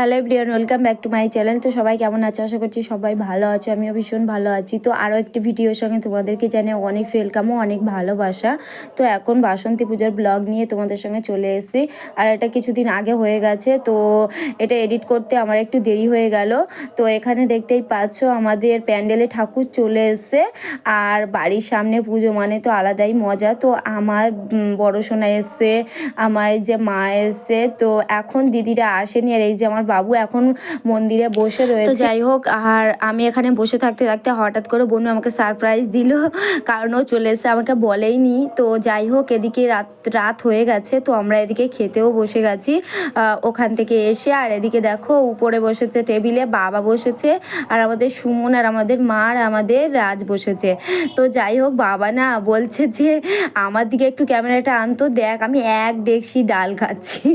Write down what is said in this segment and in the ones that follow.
Hello everyone, welcome back to my channel. তো সবাই কেমন আছো? আশা করছি সবাই ভালো আছো, আমিও ভীষণ ভালো আছি। তো আরও একটি ভিডিওর সঙ্গে তোমাদেরকে জানিয়ে অনেক ওয়েলকাম ও অনেক ভালোবাসা। তো এখন বাসন্তী পূজার ব্লগ নিয়ে তোমাদের সঙ্গে চলে এসেছি। আর এটা কিছুদিন আগে হয়ে গেছে, তো এটা এডিট করতে আমার একটু দেরি হয়ে গেল। তো এখানে দেখতেই পাচ্ছ আমাদের প্যান্ডেলে ঠাকুর চলে এসছে। আর বাড়ির সামনে পুজো মানে তো আলাদাই মজা। তো আমার বড় সোনা এসছে, আমার যে মা এসছে। তো এখন দিদিরা আসেনি আর এই যে আমার বাবু এখন মন্দিরে বসে রয়েছে। যাই হোক আর আমি এখানে বসে থাকতে থাকতে হঠাৎ করে বোন আমাকে সারপ্রাইজ দিল কারণ ও চলে এসে আমাকে বলেইনি। তো যাই হোক এদিকে রাত রাত হয়ে গেছে তো আমরা এদিকে খেতেও বসে গেছি ওখান থেকে এসে। আর এদিকে দেখো উপরে বসেছে টেবিলে বাবা বসেছে আর আমাদের সুমন আর আমাদের মা আর আমাদের রাজ বসেছে। তো যাই হোক বাবা না বলছে যে আমার দিকে একটু ক্যামেরাটা আনতো দেখ আমি এক ডেকসি ডাল খাচ্ছি।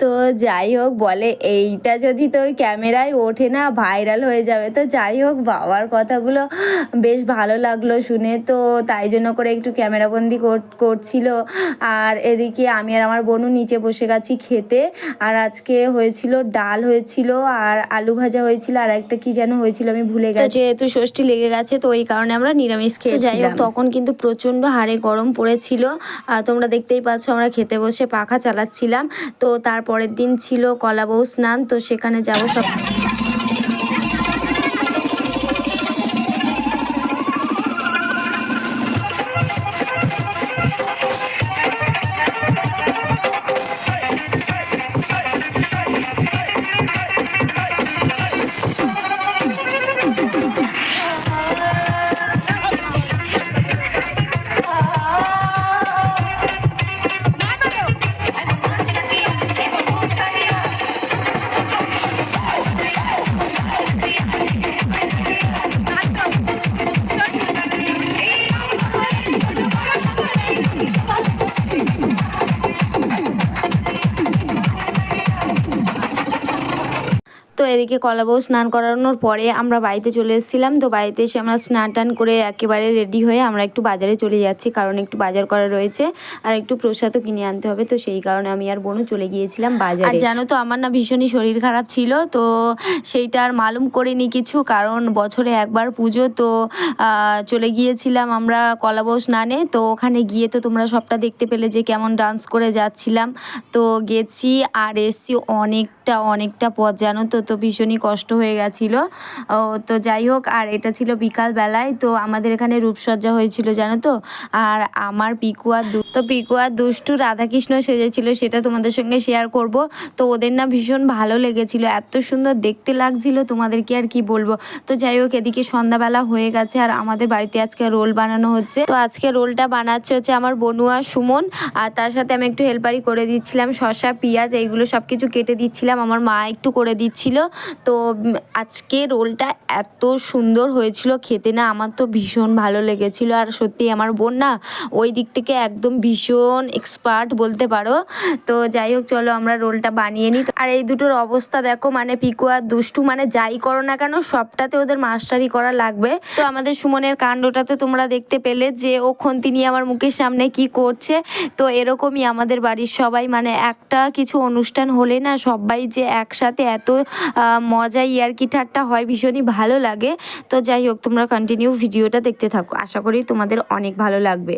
তো যাই হোক বলে এইটা যদি তোর ক্যামেরায় ওঠে না ভাইরাল হয়ে যাবে। তো যাই হোক বাবার কথাগুলো বেশ ভালো লাগল শুনে। তো তাই জন্য করে একটু ক্যামেরাবন্দি কর- করছিল। আর এদিকে আমি আর আমার বোনও নিচে বসে গেছি খেতে। আর আজকে হয়েছিল ডাল হয়েছিল আর আলু ভাজা হয়েছিল। আর একটা কি যেন হয়েছিল আমি ভুলে গেছি। যেহেতু ষষ্ঠী লেগে গেছে তো ওই কারণে আমরা নিরামিষ খেয়ে যাই হোক তখন কিন্তু প্রচণ্ড হারে গরম পড়েছিল। আর তোমরা দেখতেই পাচ্ছ আমরা খেতে বসে পাখা চালাচ্ছিলাম। তো তারপরের দিন ছিল কলাবউ স্নান তো সেখানে যাব সব এদিকে কলাবউ স্নান করানোর পরে আমরা বাড়িতে চলে এসেছিলাম। তো বাড়িতে এসে আমরা স্নান টান করে একেবারে রেডি হয়ে আমরা একটু বাজারে চলে যাচ্ছি, কারণ একটু বাজার করা রয়েছে আর একটু প্রসাদও কিনে আনতে হবে। তো সেই কারণে আমি আর বোনও চলে গিয়েছিলাম বাজারে। আর জানো তো, আমার না ভীষণই শরীর খারাপ ছিল, তো সেইটা আর মালুম করিনি কিছু, কারণ বছরে একবার পুজো, তো চলে গিয়েছিলাম আমরা কলাবউ স্নানে। তো ওখানে গিয়ে তো তোমরা সবটা দেখতে পেলে যে কেমন ডান্স করে যাচ্ছিলাম। তো গেছি আর এসছি অনেকটা অনেকটা পথ, জানো তো তো ভীষণই কষ্ট হয়ে গেছিল। তো যাই হোক, আর এটা ছিল বিকাল বেলায় তো আমাদের এখানে রূপসজ্জা হয়েছিল, জানো তো? আর আমার পিকুয়া দু তো পিকুয়া দুষ্টু রাধাকৃষ্ণ সেজেছিল, সেটা তোমাদের সঙ্গে শেয়ার করব। তো ওদের না ভীষণ ভালো লেগেছিল, এত সুন্দর দেখতে লাগছিল, তোমাদেরকে আর কি বলব? তো যাই হোক, এদিকে সন্ধ্যাবেলা হয়ে গেছে, আর আমাদের বাড়িতে আজকে রোল বানানো হচ্ছে। তো আজকে রোলটা বানাচ্ছে হচ্ছে আমার বনুয়া সুমন, আর তার সাথে আমি একটু হেল্পারি করে দিচ্ছিলাম, শসা, পেঁয়াজ, এইগুলো সব কিছু কেটে দিচ্ছিলাম, আমার মা একটু করে দিচ্ছিল। তো আজকে রোলটা এত সুন্দর হয়েছিল খেতে না, আমার তো ভীষণ ভালো লেগেছিল। আর সত্যি আমার বোন না, ওই দিক থেকে একদম ভীষণ এক্সপার্ট বলতে পারো। তো যাই হোক, চলো আমরা রোলটা বানিয়ে নিই। আর এই দুটোর অবস্থা দেখো মানে পিকু আর দুষ্টু মানে যাই করো না কেন, সবটাতে ওদের মাস্টারি করা লাগবে। তো আমাদের সুমনের কাণ্ডটাতে তোমরা দেখতে পেলে যে, ও খন্তি নিয়ে আমার মুখের সামনে কি করছে। তো এরকমই আমাদের বাড়ির সবাই মানে একটা কিছু অনুষ্ঠান হলে না, সবাই যে একসাথে এত মজা কি ঠাট্টা হয় ভীষণই ভালো লাগে। তো যাই হোক, তোমরা কন্টিনিউ ভিডিওটা দেখতে থাকো। আশা করি তোমাদের অনেক ভালো লাগবে।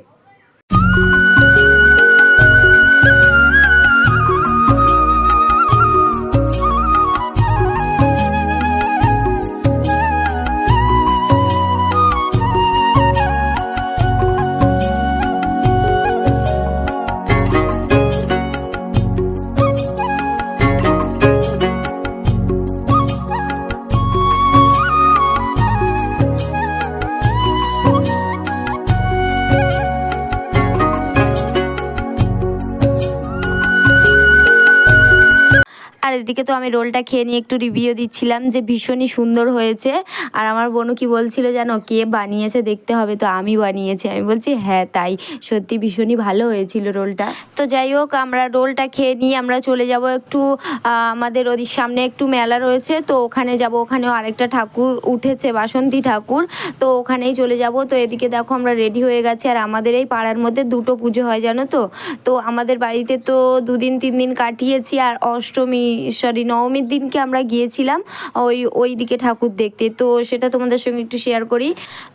এদিকে তো আমি রোলটা খেয়ে নিয়ে একটু রিভিউ দিচ্ছিলাম যে ভীষণই সুন্দর হয়েছে। আর আমার বোনও কি বলছিল জানো? কে বানিয়েছে দেখতে হবে তো আমি বানিয়েছি। আমি বলছি হ্যাঁ তাই। সত্যি ভীষণই ভালো হয়েছিল রোলটা। তো যাই হোক, আমরা রোলটা খেয়ে নিয়ে আমরা চলে যাব একটু আমাদের ওদির সামনে একটু মেলা রয়েছে। তো ওখানে যাব। ওখানেও আরেকটা ঠাকুর উঠেছে, বাসন্তী ঠাকুর। তো ওখানেই চলে যাব। তো এদিকে দেখো আমরা রেডি হয়ে গেছি। আর আমাদের এই পাড়ার মধ্যে দুটো পুজো হয়, জানো তো? তো আমাদের বাড়িতে তো দুদিন তিন দিন কাটিয়েছি। আর অষ্টমী সরি, নবমীর দিনকে আমরা গিয়েছিলাম, ওই ওই দিকে ঠাকুর দেখতে। তো সেটা তোমাদের সঙ্গে একটু শেয়ার করি।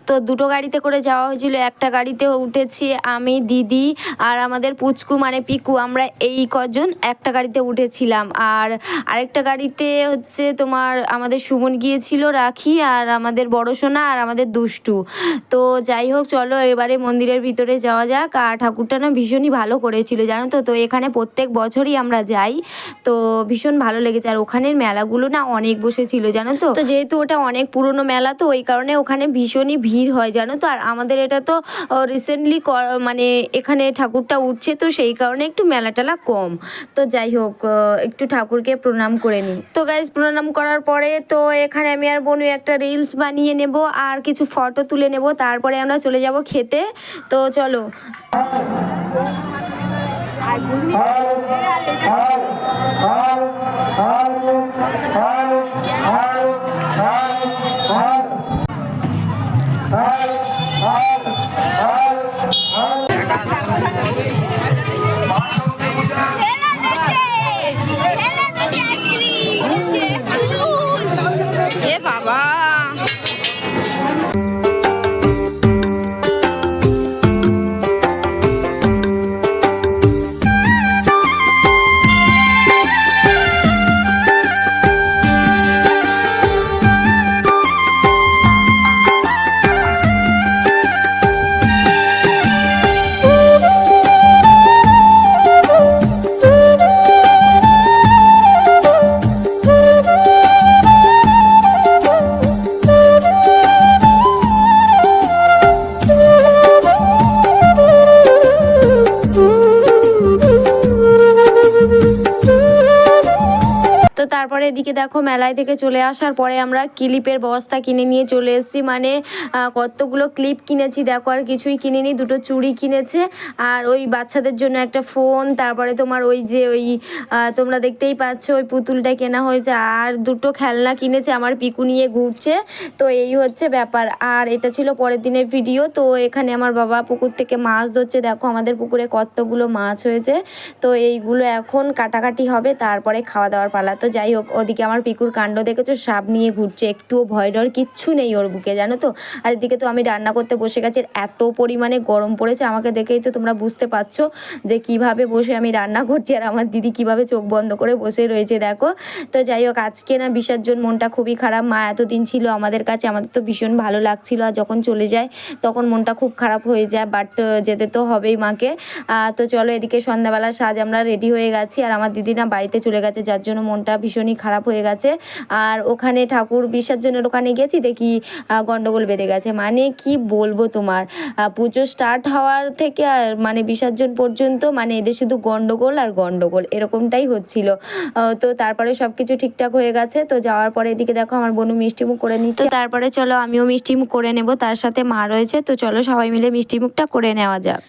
তো দুটো গাড়িতে করে যাওয়া হয়েছিল। একটা গাড়িতে উঠেছি আমি, দিদি আর আমাদের পুচকু মানে পিকু। আমরা এই কজন একটা গাড়িতে উঠেছিলাম। আর আরেকটা গাড়িতে হচ্ছে তোমার আমাদের সুমন গিয়েছিল, রাখি আর আমাদের বড় সোনা আর আমাদের দুষ্টু। তো যাই হোক, চলো এবারে মন্দিরের ভিতরে যাওয়া যাক। আর ঠাকুরটা না ভীষণই ভালো করেছিল, জানো তো? তো এখানে প্রত্যেক বছরই আমরা যাই। তো ভীষণ ভালো লেগেছে। আর ওখানের মেলাগুলো না অনেক বসেছিল, জানো তো? তো যেহেতু ওটা অনেক পুরনো মেলা, তো ওই কারণে ওখানে ভীষণই ভিড় হয় জানো তো আর আমাদের এটা তো রিসেন্টলি মানে এখানে ঠাকুরটা উঠছে তো সেই কারণে একটু মেলা টেলা কম তো যাই হোক একটু ঠাকুরকে প্রণাম করে নিই তো গাইজ প্রণাম করার পরে তো এখানে আমি আর বনু একটা রিলস বানিয়ে নেব আর কিছু ফটো তুলে নেব তারপরে আমরা চলে যাব খেতে তো চলো হেলা এদিকে দেখো মেলায় থেকে চলে আসার পরে আমরা ক্লিপের বস্তা কিনে নিয়ে চলে এসেছি। মানে কতগুলো ক্লিপ কিনেছি দেখো, আর কিছুই কিনিনি, দুটো চুড়ি কিনেছে। আর ওই বাচ্চাদের জন্য একটা ফোন, তারপরে তোমার ওই যে ওই তোমরা দেখতেই পাচ্ছ ওই পুতুলটা কেনা হয়েছে। আর দুটো খেলনা কিনেছে, আমার পিকু নিয়ে ঘুরছে। তো এই হচ্ছে ব্যাপার। আর এটা ছিল পরের দিনের ভিডিও। তো এখানে আমার বাবা পুকুর থেকে মাছ ধরছে। দেখো আমাদের পুকুরে কতগুলো মাছ হয়েছে। তো এইগুলো এখন কাটাকাটি হবে, তারপরে খাওয়া দাওয়ার পালা। তো যাই হোক ওদিকে আমার পিকুর কাণ্ড দেখেছ? সাপ নিয়ে ঘুরছে, একটুও ভয় ডর কিচ্ছু নেই ওর বুকে, জানো তো? আর এদিকে তো আমি রান্না করতে বসে গেছি এত পরিমাণে গরম পড়েছে, আমাকে দেখেই তো তোমরা বুঝতে পারছ যে কীভাবে বসে আমি রান্না করছি, আর আমার দিদি কীভাবে চোখ বন্ধ করে বসে রয়েছে, দেখো? তো যাই হোক, আজকে না বিসর্জন মনটা খুবই খারাপ, মা এতদিন ছিল আমাদের কাছে, আমাদের তো ভীষণ ভালো লাগছিল, আর যখন চলে যায় তখন মনটা খুব খারাপ হয়ে যায় বাট যেতে তো হবেই মাকে। তো চলো এদিকে সন্ধ্যাবেলা সাজ আমরা রেডি হয়ে গেছি, আর আমার দিদি না বাড়িতে চলে গেছে, যার জন্য মনটা ভীষণই খারাপ হয়ে গেছে। আর ওখানে ঠাকুর বিসর্জনের ওখানে গেছি দেখি আহ, গন্ডগোল বেঁধে গেছে। মানে কি বলব তোমার? পুজো স্টার্ট হওয়ার থেকে আর মানে বিসর্জন পর্যন্ত মানে এদের শুধু গন্ডগোল আর গন্ডগোল এরকমটাই হচ্ছিল। তো তারপরে সব কিছু ঠিকঠাক হয়ে গেছে। তো যাওয়ার পরে এদিকে দেখো আমার বোনু মিষ্টি মুখ করে নিচ্ছে। তারপরে চলো আমিও মিষ্টি মুখ করে নেব তার সাথে মা রয়েছে। তো চলো সবাই মিলে মিষ্টি মুখটা করে নেওয়া যাক।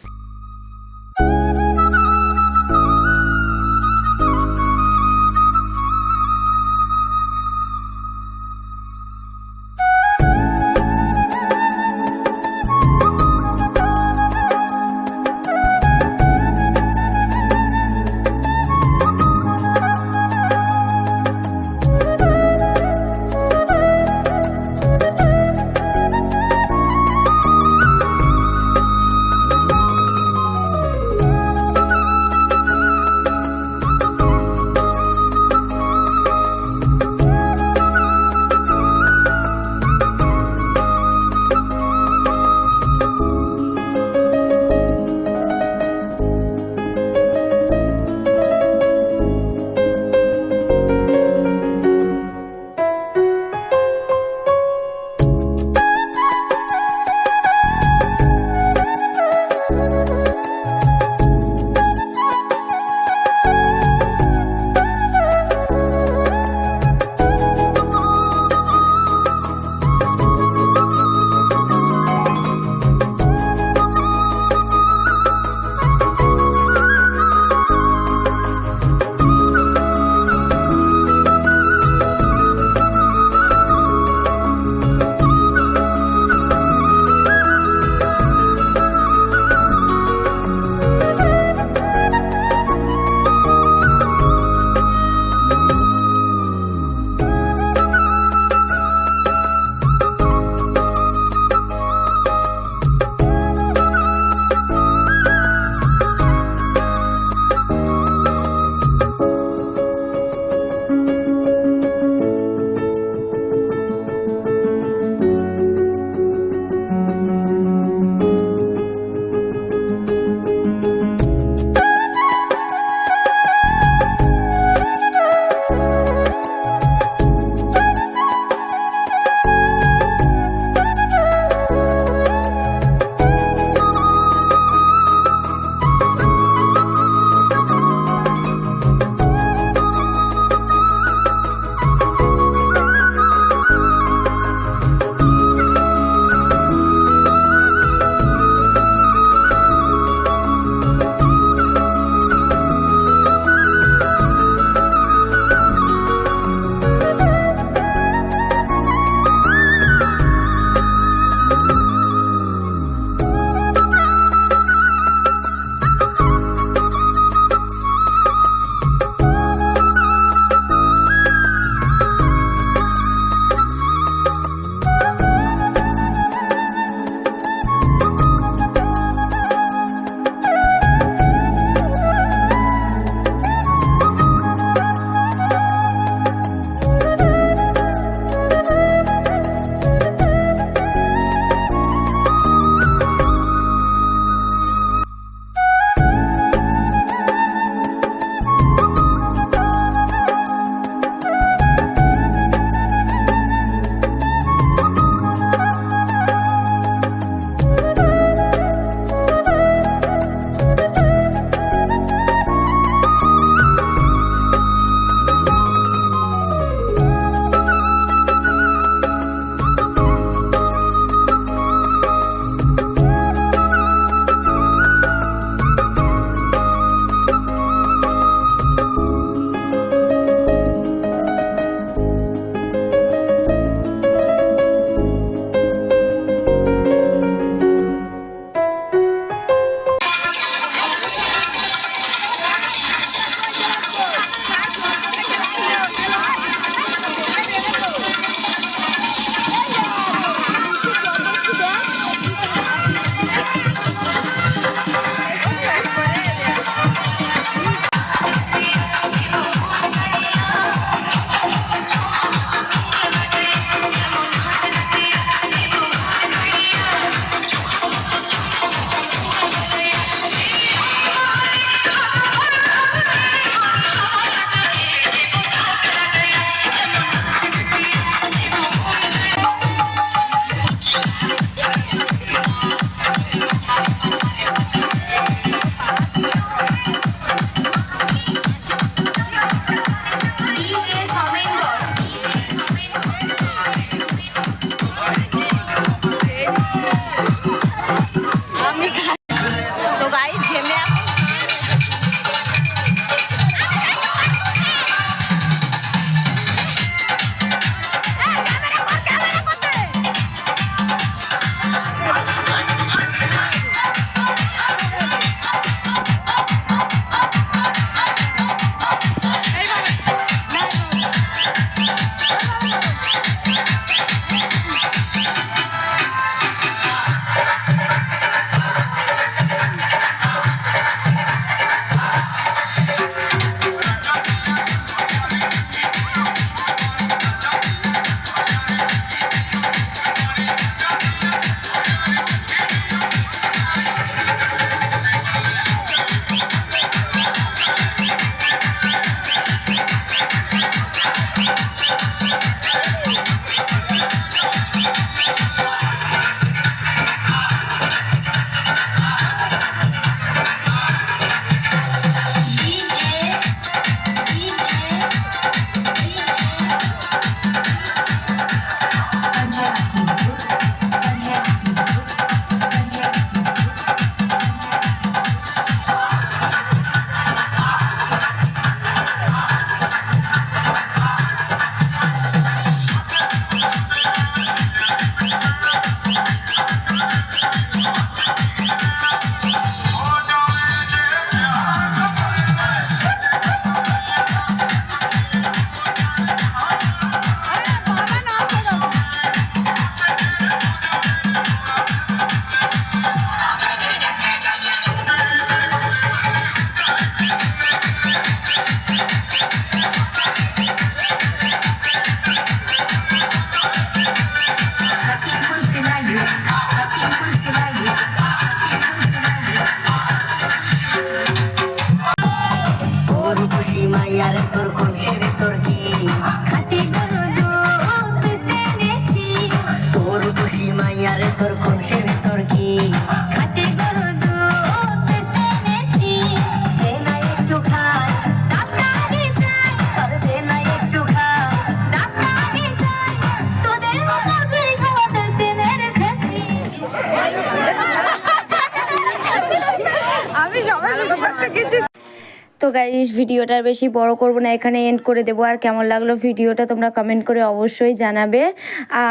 গাইস ভিডিওটার বেশি বড় করব না, এখানে এন্ড করে দেবো। আর কেমন লাগল ভিডিওটা তোমরা কমেন্ট করে অবশ্যই জানাবে।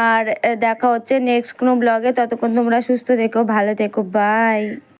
আর দেখা হচ্ছে নেক্সট কোনো ব্লগে ততক্ষণ তোমরা সুস্থ থেকো, ভালো থেকো বাই